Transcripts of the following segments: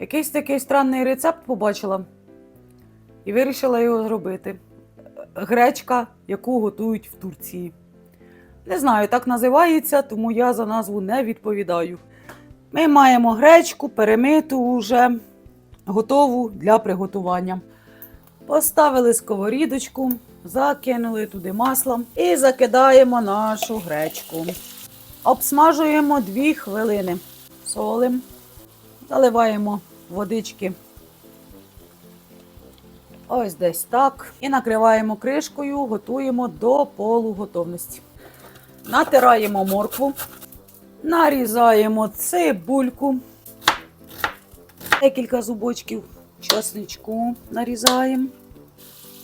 Якийсь такий странний рецепт побачила і вирішила його зробити. Гречка, яку готують в Турції. Не знаю, так називається, тому я за назву не відповідаю. Ми маємо гречку, перемиту уже, готову для приготування. Поставили сковорідочку, закинули туди масло і закидаємо нашу гречку. Обсмажуємо 2 хвилини. Солим, заливаємо водички. Ось десь так. І накриваємо кришкою, готуємо до полуготовності. Натираємо моркву, нарізаємо цибульку, декілька зубочків чесничку нарізаємо.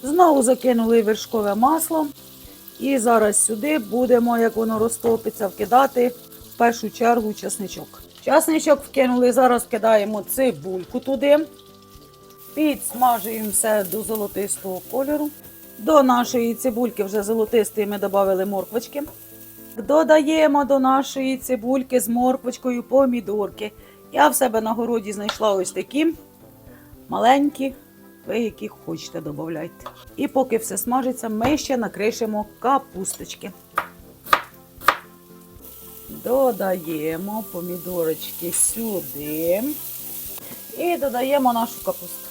Знову закинули вершкове масло. І зараз сюди будемо, як воно розтопиться, вкидати в першу чергу чесничок. Чесничок вкинули, зараз вкидаємо цибульку туди. Підсмажуємо все до золотистого кольору. До нашої цибульки вже золотистої ми додали морквочки. Додаємо до нашої цибульки з морквочкою помідорки. Я в себе на городі знайшла ось такі маленькі, ви які хочете додавайте. І поки все смажиться, ми ще накришимо капусточки. Додаємо помідорочки сюди і додаємо нашу капусту.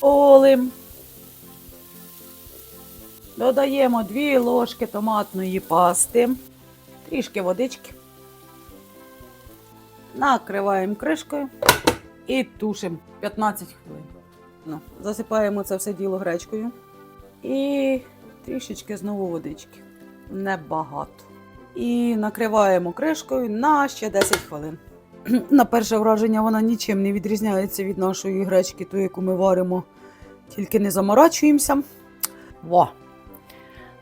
Олим. Додаємо 2 ложки томатної пасти, трішки водички. Накриваємо кришкою і тушимо 15 хвилин. Ну, засипаємо це все діло гречкою. І трішечки знову водички. Небагато. І накриваємо кришкою на ще 10 хвилин. На перше враження вона нічим не відрізняється від нашої гречки, ту, яку ми варимо, тільки не заморачуємося. Во!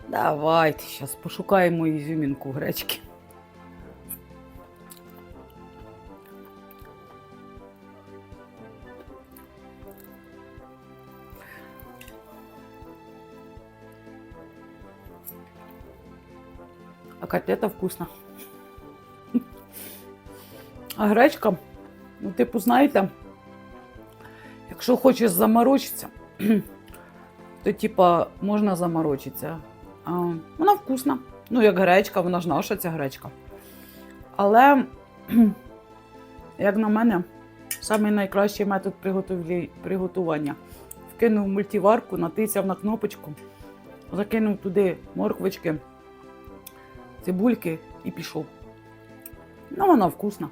Давайте зараз пошукаємо ізюмінку гречки. А котлета вкусна. А гречка, ну, типу, знаєте, якщо хочеш заморочитися, то типа можна заморочитися. А, вона вкусна. Ну, як гречка, вона ж наша ця гречка. Але, як на мене, самий найкращий метод приготування. Вкинув мультиварку, натисяв на кнопочку, закинув туди морквочки, цибульки і пішов. Ну, вона вкусна.